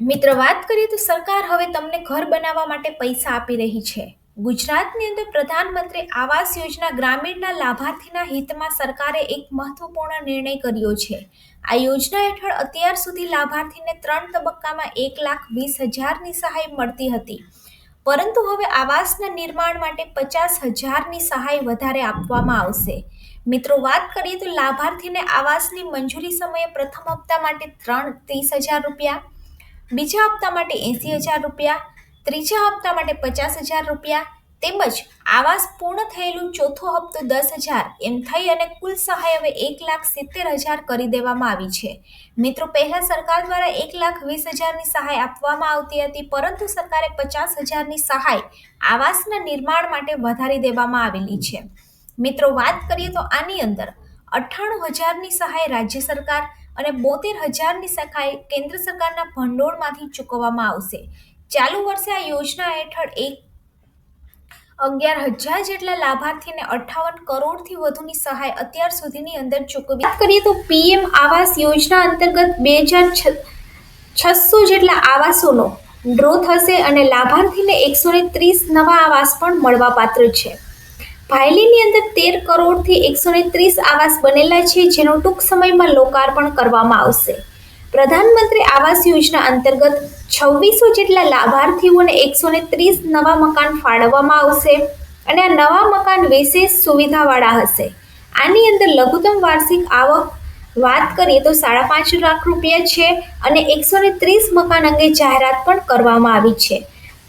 મિત્ર, વાત કરીએ તો સરકાર હવે તમને ઘર બનાવવા માટે પૈસા આપી રહી છે. ગુજરાતની અંદર પ્રધાનમંત્રી આવાસ યોજના ગ્રામીણના લાભાર્થીના હિતમાં સરકારે એક મહત્વપૂર્ણ નિર્ણય કર્યો છે. આ યોજના હેઠળ અત્યાર સુધી લાભાર્થીને ત્રણ તબક્કામાં એક લાખ વીસ હજારની સહાય મળતી હતી. પરંતુ હવે આવાસના નિર્માણ માટે પચાસ હજારની સહાય વધારે આપવામાં આવશે. મિત્રો, વાત કરીએ તો લાભાર્થીને આવાસની મંજૂરી સમયે પ્રથમ હપ્તા માટે ત્રણ ત્રીસ હજાર રૂપિયા બીજા હપ્તા માટે એંસી હજાર રૂપિયા, ત્રીજા હપ્તા માટે પચાસ હજાર રૂપિયા, તેમજ આવાસ પૂર્ણ થયેલું ચોથો હપ્તો દસ હજાર. એમ થઈ અને કુલ સહાય હવે એક લાખ સિત્તેર હજાર કરી દેવામાં આવી છે. મિત્રો, પહેલા સરકાર દ્વારા એક લાખ વીસ હજારની સહાય આપવામાં આવતી હતી, પરંતુ સરકારે પચાસ હજારની સહાય આવાસના નિર્માણ માટે વધારી દેવામાં આવેલી છે. મિત્રો, વાત કરીએ તો આની અંદર અઠ્ઠાણું હજારની સહાય રાજ્ય સરકાર અને બોતેર હજારની સહાય કેન્દ્ર સરકારના ભંડોળમાંથી ચૂકવવામાં આવશે. ચાલુ વર્ષે આ યોજના હેઠળ એક અગિયાર હજાર જેટલા લાભાર્થીને અઠ્ઠાવન કરોડથી વધુની સહાય અત્યાર સુધીની અંદર ચૂકવી. કરીએ તો પીએમ આવાસ યોજના અંતર્ગત બે હજાર છસો જેટલા આવાસોનો ડ્રો થશે અને લાભાર્થીને એકસો ત્રીસ નવા આવાસ પણ મળવાપાત્ર છે. ભાયલીની અંદર તેર કરોડથી એકસો ત્રીસ આવાસ બનેલા છે, જેનો ટૂંક સમયમાં લોકાર્પણ કરવામાં આવશે. પ્રધાનમંત્રી આવાસ યોજના અંતર્ગત છવ્વીસો જેટલા લાભાર્થીઓને એકસો ત્રીસ નવા મકાન ફાળવવામાં આવશે અને આ નવા મકાન વિશેષ સુવિધાવાળા હશે. આની અંદર લઘુત્તમ વાર્ષિક આવક, વાત કરીએ તો સાડા પાંચ લાખ રૂપિયા છે અને એકસો ત્રીસ મકાન અંગે જાહેરાત પણ કરવામાં આવી છે.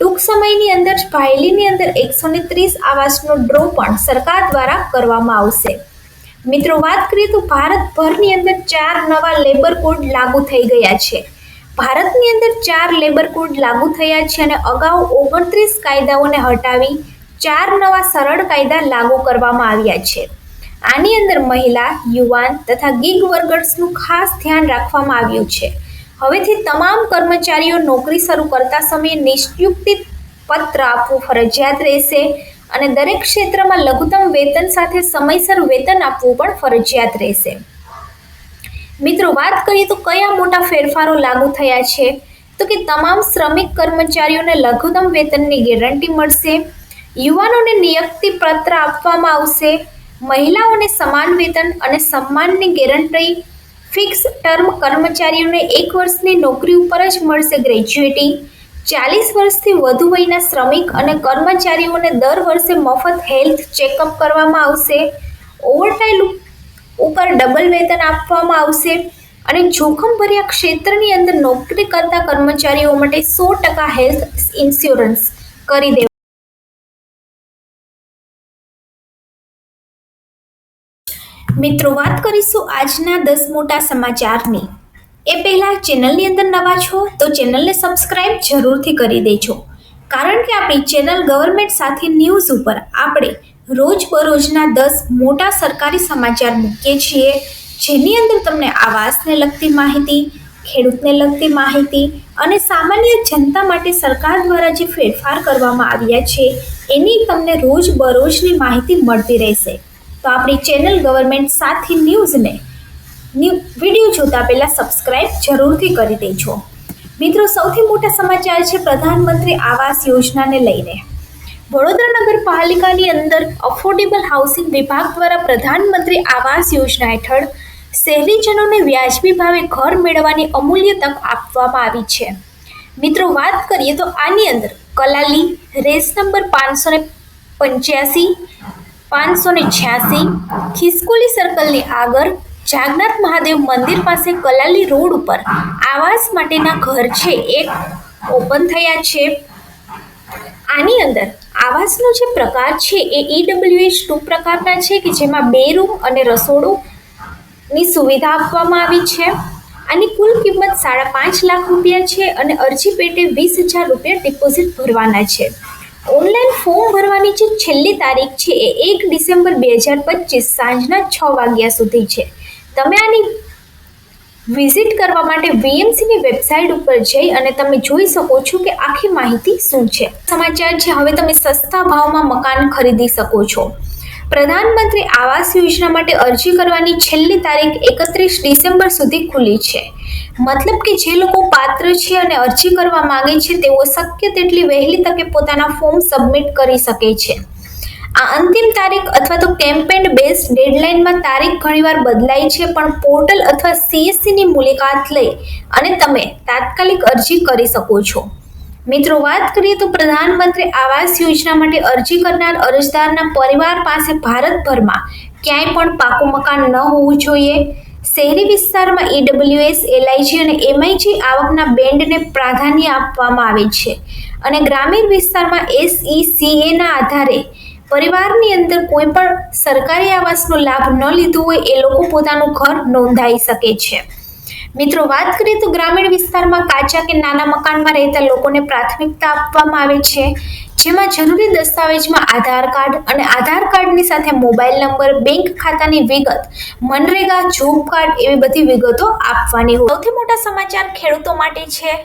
ટૂંક સમયની અંદર ભાયલીની અંદર એકસો ને ત્રીસ આવાસનો ડ્રો પણ સરકાર દ્વારા કરવામાં આવશે. મિત્રો, વાત કરીએ તો ભારતભરની અંદર ચાર નવા લેબર કોડ લાગુ થઈ ગયા છે. ભારતની અંદર ચાર લેબર કોડ લાગુ થયા છે અને અગાઉ ઓગણત્રીસ કાયદાઓને હટાવી ચાર નવા સરળ કાયદા લાગુ કરવામાં આવ્યા છે. આની અંદર મહિલા, યુવાન તથા ગીગ વર્કર્સનું ખાસ ધ્યાન રાખવામાં આવ્યું છે. હવેથી તમામ કર્મચારીઓ નોકરી શરૂ કરતા સમયે નિયુક્તિ પત્ર આપવું ફરજિયાત રહેશે અને દરેક ક્ષેત્રમાં લઘુત્તમ વેતન સાથે સમયસર વેતન આપવું પણ ફરજિયાત રહેશે. મિત્રો, વાત કરીએ તો કયા મોટા ફેરફારો લાગુ થયા છે? તો કે તમામ શ્રમિક કર્મચારીઓને લઘુત્તમ વેતનની ગેરંટી મળશે, યુવાનોને નિયુક્તિ પત્ર આપવામાં આવશે, મહિલાઓને સમાન વેતન અને સન્માનની ગેરંટી ફિક્સ ટર્મ કર્મચારીઓને એક વર્ષની નોકરી ઉપર જ મળશે ગ્રેજ્યુએટી. ચાલીસ વર્ષથી વધુ વયના શ્રમિક અને કર્મચારીઓને દર વર્ષે મફત હેલ્થ ચેકઅપ કરવામાં આવશે. ઓવરટાઈમ ઉપર ડબલ વેતન આપવામાં આવશે અને જોખમભર્યા ક્ષેત્રની અંદર નોકરી કરતા કર્મચારીઓ માટે સો ટકા હેલ્થ ઇન્સ્યોરન્સ કરી દે મિત્રો, વાત કરીશું આજના દસ મોટા સમાચારની. એ પહેલાં ચેનલની અંદર નવા છો તો ચેનલને સબસ્ક્રાઇબ જરૂરથી કરી દેજો. કારણ કે આપણી ચેનલ ગવર્મેન્ટ સાથે ન્યૂઝ ઉપર આપણે રોજબરોજના દસ મોટા સરકારી સમાચાર મૂકીએ છીએ. જેની અંદર તમને આવાસને લગતી માહિતી, ખેડૂતને લગતી માહિતી અને સામાન્ય જનતા માટે સરકાર દ્વારા જે ફેરફાર કરવામાં આવ્યા છે, એની તમને રોજબરોજની માહિતી મળતી રહેશે. તો આપણી ચેનલ ગવર્મેન્ટ સાથી ન્યૂઝને વીડિયો જોતા પહેલાં સબસ્ક્રાઇબ જરૂરથી કરી દેજો. મિત્રો, સૌથી મોટા સમાચાર છે પ્રધાનમંત્રી આવાસ યોજનાને લઈને. વડોદરા નગરપાલિકાની અંદર અફોર્ડેબલ હાઉસિંગ વિભાગ દ્વારા પ્રધાનમંત્રી આવાસ યોજના હેઠળ શહેરીજનોને વ્યાજબી ભાવે ઘર મેળવવાની અમૂલ્ય તક આપવામાં આવી છે. મિત્રો, વાત કરીએ તો આની અંદર કલાલી રેસ નંબર પાંચસો ને પંચ્યાસી પાંચસો ને છ્યાસી ખિસકોલી સર્કલની આગળ જાગનાથ મહાદેવ મંદિર પાસે કલાલી રોડ ઉપર આવાસ માટેના ઘર છે એક ઓપન થયા છે. આની અંદર આવાસનો જે પ્રકાર છે એ ઈડબ્લ્યુએચ ટુ પ્રકારના છે કે જેમાં બે રૂમ અને રસોડુંની સુવિધા આપવામાં આવી છે. આની કુલ કિંમત સાડા પાંચ લાખ રૂપિયા છે અને અરજી પેટે વીસ હજાર રૂપિયા ડિપોઝિટ ભરવાના છે. ઓનલાઈન ફોર્મ ભરવાની જે છેલ્લી તારીખ છે એ એક ડિસેમ્બર બે હજાર પચીસ સાંજના છ વાગ્યા સુધી છે. તમે આની વિઝિટ કરવા માટે વીએમસીની વેબસાઇટ ઉપર જઈ અને તમે જોઈ શકો છો કે આખી માહિતી શું છે. સમાચાર છે, હવે તમે સસ્તા ભાવમાં મકાન ખરીદી શકો છો. પ્રધાનમંત્રી આવાસ યોજના માટે અરજી કરવાની છેલ્લી તારીખ એકત્રીસ ડિસેમ્બર સુધી ખુલ્લી છે. મતલબ કે જે લોકો પાત્ર છે અને અરજી કરવા માંગે છે, તેઓ શક્ય તેટલી વહેલી તકે પોતાના ફોર્મ સબમિટ કરી શકે છે. આ અંતિમ તારીખ અથવા તો કેમ્પેન બેઝ ડેડલાઇનમાં તારીખ ઘણીવાર બદલાય છે, પણ પોર્ટલ અથવા સીએસસીની મુલાકાત લઈ અને તમે તાત્કાલિક અરજી કરી શકો છો. મિત્રો, વાત કરીએ તો પ્રધાનમંત્રી આવાસ યોજના માટે અરજી કરનાર અરજદારના પરિવાર પાસે ભારતભરમાં ક્યાંય પણ પાકું મકાન ન હોવું જોઈએ. શહેરી વિસ્તારમાં ઈડબ્લ્યુએસ એલઆઈજી અને એમઆઈજી આવકના બેન્ડને પ્રાધાન્ય આપવામાં આવે છે અને ગ્રામીણ વિસ્તારમાં એસઈસીએના આધારે પરિવારની અંદર કોઈ પણ સરકારી આવાસનો લાભ ન લીધો હોય એ લોકો પોતાનું ઘર નોંધાઈ શકે છે. મિત્રો, વાત કરીએ તો ગ્રામીણ વિસ્તારમાં કાચા કે નાના મકાનમાં રહેતા લોકોને પ્રાથમિકતા આપવામાં આવે છે. જેમાં જરૂરી દસ્તાવેજમાં આધાર કાર્ડ અને આધાર કાર્ડની સાથે મોબાઈલ નંબર, બેંક ખાતાની વિગત, મનરેગા, જોબ કાર્ડ એવી બધી વિગતો આપવાની હોય. સૌથી મોટા સમાચાર ખેડૂતો માટે છે.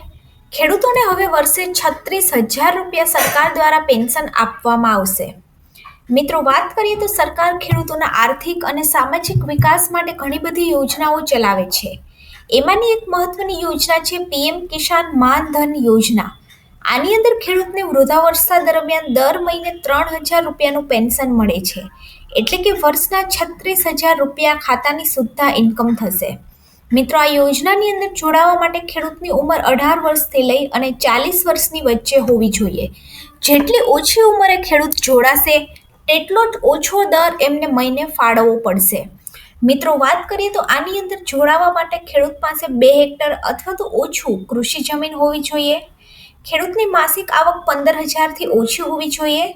ખેડૂતોને હવે વર્ષે છત્રીસ હજાર રૂપિયા સરકાર દ્વારા પેન્શન આપવામાં આવશે. મિત્રો, વાત કરીએ તો સરકાર ખેડૂતોના આર્થિક અને સામાજિક વિકાસ માટે ઘણી બધી યોજનાઓ ચલાવે છે. એમાંની એક મહત્વની યોજના છે પીએમ કિસાન માન ધન યોજના. આની અંદર ખેડૂતને વૃદ્ધાવસ્થા દરમિયાન દર મહિને ત્રણ હજાર રૂપિયાનું પેન્શન મળે છે. એટલે કે વર્ષના છત્રીસ હજાર રૂપિયા ખાતાની સુદ્ધા ઇન્કમ થશે. મિત્રો, આ યોજનાની અંદર જોડાવા માટે ખેડૂતની ઉંમર અઢાર વર્ષથી લઈ અને ચાલીસ વર્ષની વચ્ચે હોવી જોઈએ. જેટલી ઓછી ઉંમરે ખેડૂત જોડાશે, તેટલો જ ઓછો દર એમને મહિને ફાળવવો પડશે. મિત્રો, વાત કરીએ તો આની અંદર જોડાવા માટે ખેડૂત પાસે બે હેક્ટર અથવા તો ઓછું કૃષિ જમીન હોવી જોઈએ. ખેડૂતની માસિક આવક પંદર હજારથી ઓછી હોવી જોઈએ.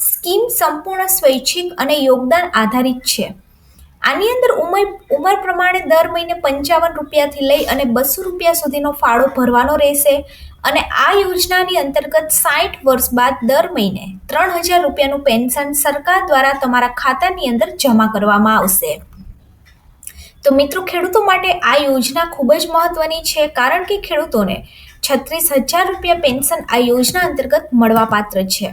સ્કીમ સંપૂર્ણ સ્વૈચ્છિક અને યોગદાન આધારિત છે. આની અંદર ઉંમર ઉંમર પ્રમાણે દર મહિને પંચાવન રૂપિયાથી લઈ અને બસો રૂપિયા સુધીનો ફાળો ભરવાનો રહેશે અને આ યોજનાની અંતર્ગત સાઠ વર્ષ બાદ દર મહિને ત્રણ હજાર રૂપિયાનું પેન્શન સરકાર દ્વારા તમારા ખાતાની અંદર જમા કરવામાં આવશે. તો મિત્રો, ખેડૂતો માટે આ યોજના ખૂબ જ મહત્વની છે કારણ કે ખેડૂતોને છત્રીસ હજાર રૂપિયા પેન્શન આ યોજના અંતર્ગત મળવાપાત્ર છે.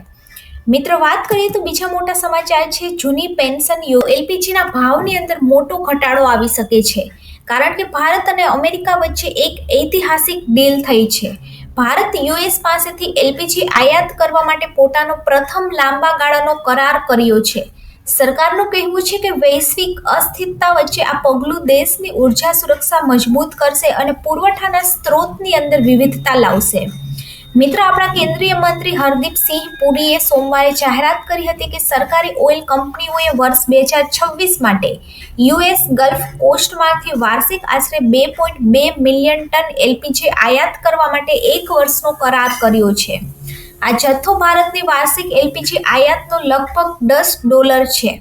મિત્ર, વાત કરીએ તો બીજા મોટા સમાચાર છે. જૂની પેન્શન એલપીજીના ભાવની અંદર મોટો ઘટાડો આવી શકે છે કારણ કે ભારત અને અમેરિકા વચ્ચે એક ઐતિહાસિક ડીલ થઈ છે. ભારત યુએસ પાસેથી એલપીજી આયાત કરવા માટે પોતાનો પ્રથમ લાંબા ગાળાનો કરાર કર્યો છે. સરકારનું કહેવું છે કે વૈશ્વિક અસ્થિરતા વચ્ચે આ પગલું દેશની ઊર્જા સુરક્ષા મજબૂત કરશે અને પુરવઠાના સ્ત્રોતની અંદર વિવિધતા લાવશે. મિત્ર, આપણા કેન્દ્રીય મંત્રી હરદીપસિંહ પુરીએ સોમવારે જાહેરાત કરી હતી કે સરકારી ઓઇલ કંપનીઓએ વર્ષ બે હજાર છવ્વીસ માટે યુએસ ગલ્ફ કોસ્ટમાંથી વાર્ષિક આશરે બે પોઈન્ટ બે મિલિયન ટન એલપીજી આયાત કરવા માટે એક વર્ષનો કરાર કર્યો છે. આ જથ્થો ભારતની વાર્ષિક એલપીજી આયાતનો લગભગ દસ ડોલર છે.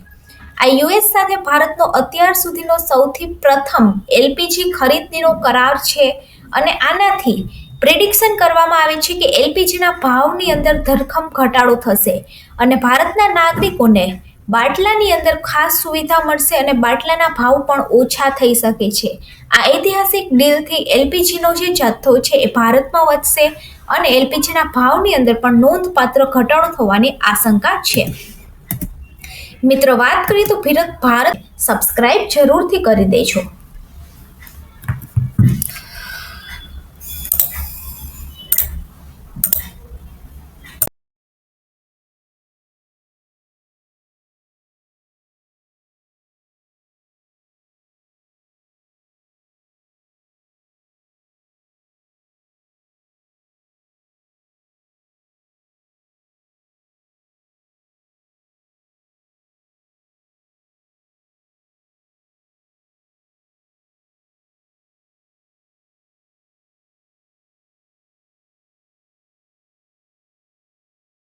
આ યુએસ સાથે ભારતનો અત્યાર સુધીનો સૌથી પ્રથમ એલપીજી ખરીદીનો કરાર છે અને આનાથી પ્રિડિક્શન કરવામાં આવે છે કે એલપીજીના ભાવની અંદર ધરખમ ઘટાડો થશે અને ભારતના નાગરિકોને બાટલાની અંદર ખાસ સુવિધા મળશે અને બાટલાના ભાવ પણ ઓછા થઈ શકે છે. આ ઐતિહાસિક ડીલથી એલપીજીનો જે જથ્થો છે એ ભારતમાં વધશે અને એલપીજીના ભાવની અંદર પણ નોંધપાત્ર ઘટાડો થવાની આશંકા છે. મિત્રો, વાત કરીએ તો ભારત સબસ્ક્રાઇબ જરૂરથી કરી દેજો.